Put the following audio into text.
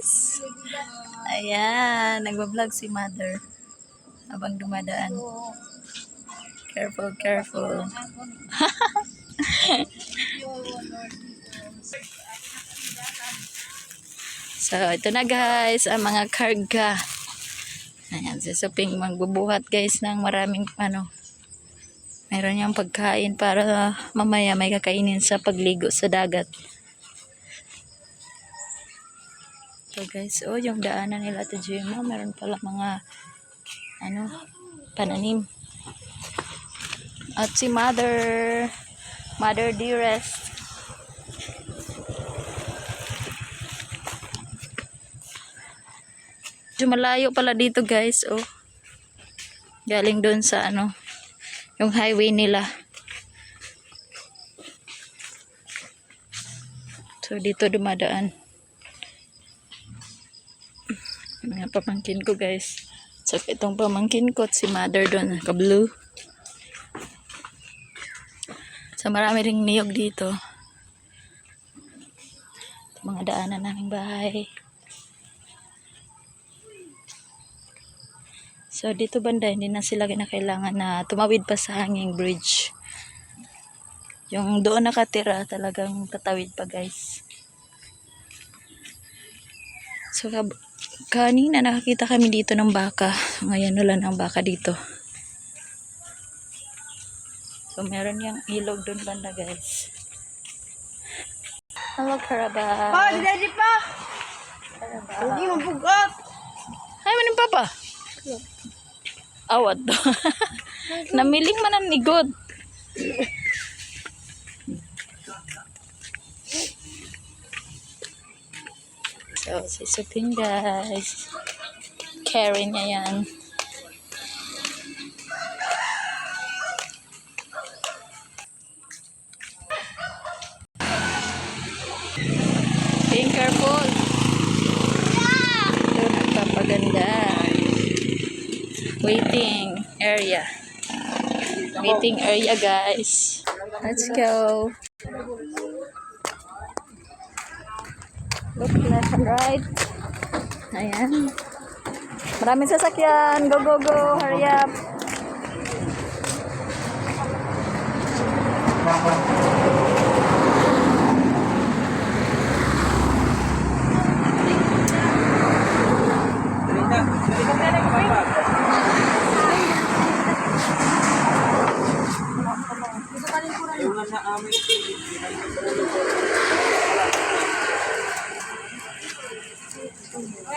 guys. Ayan, nagbablog si mother. Habang dumadaan. Careful, careful. so, ito na guys, ang mga karga. Ayan, si Suping magbubuhat guys ng maraming ano, meron niyang pagkain para mamaya may kakainin sa pagligo sa dagat. So guys, oh yung daanan nila to Jimo, meron pala mga ano, pananim. At si Mother, Mother Dearest. Malayo pala dito guys, oh. Galing doon sa ano, yung highway nila. So dito dumadaan. Mga pamangkin ko guys. So itong pamangkin ko si mother doon, ka-blue. So marami ring niyog dito. Ito mga daanan naming bahay. So dito banda hindi na sila kinakailangan na tumawid pa sa hanging bridge. Yung doon nakatira talagang tatawid pa guys. So kanina nakakita kami dito ng baka. Ngayon wala ng baka dito. So meron yung ilog doon banda guys. Hello Carabao. Pa, di daddy pa. Carabao. Hindi mo bugat. Ay, manin papa. Awat to. Namiling man ang So, si Supin guys. Carry niya yan. Being careful. Ito nagpapaganda. Waiting area. Waiting area guys. Let's go. Look left and right. Ayan. Maraming sasakyan. Go, go, go. Hurry up. Bigyan. Jacket yan, yan,